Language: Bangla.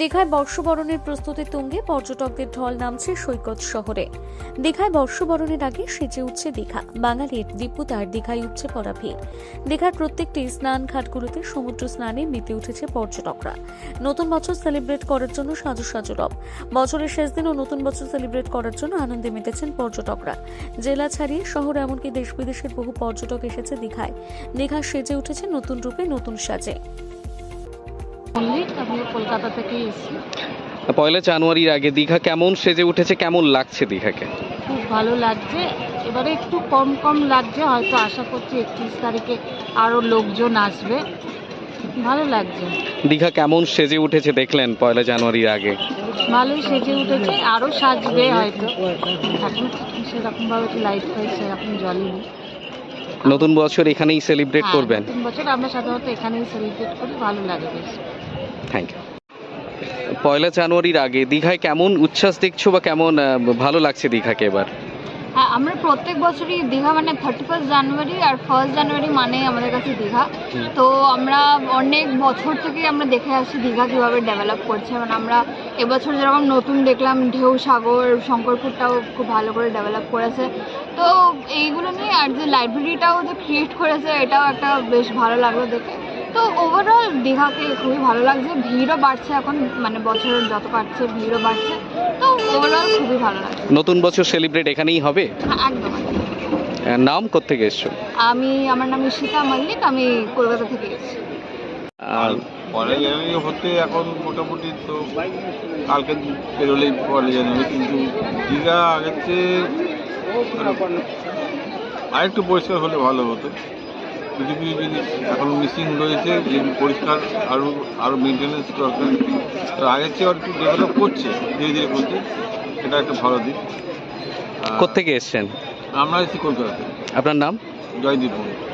দীঘায় বর্ষবরণের প্রস্তুতি তুঙ্গে পর্যটকদের ঢল নামছে সৈকত শহরে। দীঘায় বর্ষবরণের আগে সেজে উঠছে দীঘা। বাঙালির দীপুতার দীঘায় উঠছে পড়া ভিড়। দীঘার প্রত্যেকটি স্নান ঘাটগুলোতে সমুদ্র স্নানে মেতে উঠেছে পর্যটকরা। নতুন বছর সেলিব্রেট করার জন্য সাজু সাজু রব। বছরের শেষ দিন ও নতুন বছর সেলিব্রেট করার জন্য আনন্দে মেতেছেন পর্যটকরা। জেলা ছাড়িয়ে শহরে এমনকি দেশ বিদেশের বহু পর্যটক এসেছে দীঘায়। দীঘা সেজে উঠেছে নতুন রূপে নতুন সাজে। মল্লিক আমি কলকাতা থেকে এসেছি পয়লা জানুয়ারির আগে দীঘা কেমন সেজে উঠেছে কেমন লাগছে দীঘাকে? খুব ভালো লাগছে। এবারে একটু কম কম লাগছে হয়তো আশা করছি একত্রিশ তারিখে আরও লোকজন আসবে। ভালো লাগছে। দীঘা কেমন সেজে উঠেছে দেখলেন পয়লা জানুয়ারির আগে? ভালোই সেজে উঠেছে আরও সাজবে হয়তো। এখন সেরকমভাবে লাইট ফাইট সেরকম জ্বলেনি নতুন বছর এখানেই সেলিব্রেট হ্যাঁ, করবেন? নতুন বছর আমরা সাধারণত এখানেই সেলিব্রেট করি ভালো লাগে বেশ। থ্যাংক ইউ পয়লা জানুয়ারির আগে দীঘায় কেমন উচ্ছ্বাস দেখছ বা কেমন ভালো লাগছে দীঘাকে এবার? হ্যাঁ আমরা প্রত্যেক বছরই দীঘা মানে থার্টি ফার্স্ট জানুয়ারি আর ফার্স্ট জানুয়ারি মানে আমাদের কাছে দীঘা। তো আমরা অনেক বছর থেকে আমরা দেখে আসছি দীঘা কীভাবে ডেভেলপ করছে। মানে আমরা এবছর যেরকম নতুন দেখলাম ঢেউ সাগর শঙ্করপুরটাও খুব ভালো করে ডেভেলপ করেছে। তো এইগুলো নিয়ে আর যে লাইব্রেরিটাও যে ক্রিয়েট করেছে এটাও একটা বেশ ভালো লাগল দেখে। তো ওভারঅল দীঘাকে খুবই ভালো লাগছে। ভিড়ও বাড়ছে এখন মানে বছর যত কাটছে ভিড়ও বাড়ছে। তো ওভারঅল খুবই ভালো লাগছে। নতুন বছর সেলিব্রেট এখানেই হবে? হ্যাঁ একদম নাম কোথেকে এসছো? আমি আমার নাম ঈশিতা মল্লিক আমি কলকাতা থেকে এসেছি। আর পরে জানুয়ারি হতে এখন মোটামুটি তো কালকে বেরোলেই পরে জানুয়ারি কিন্তু দীঘা আগের চেয়ে আরেকটু পরিষ্কার হলে ভালো হতো। কিছু কিছু জিনিস এখন মিসিং রয়েছে যেগুলো পরিষ্কার আরও আরও মেনটেন্যান্স দরকার তার আগের চেয়ে আর একটু ডেভেলপ করছে ধীরে ধীরে করছে। এটা একটা ভালো দিক। কোথেকে এসছেন? আমরা এসেছি কলকাতা আপনার নাম? জয়দীপ মন্দির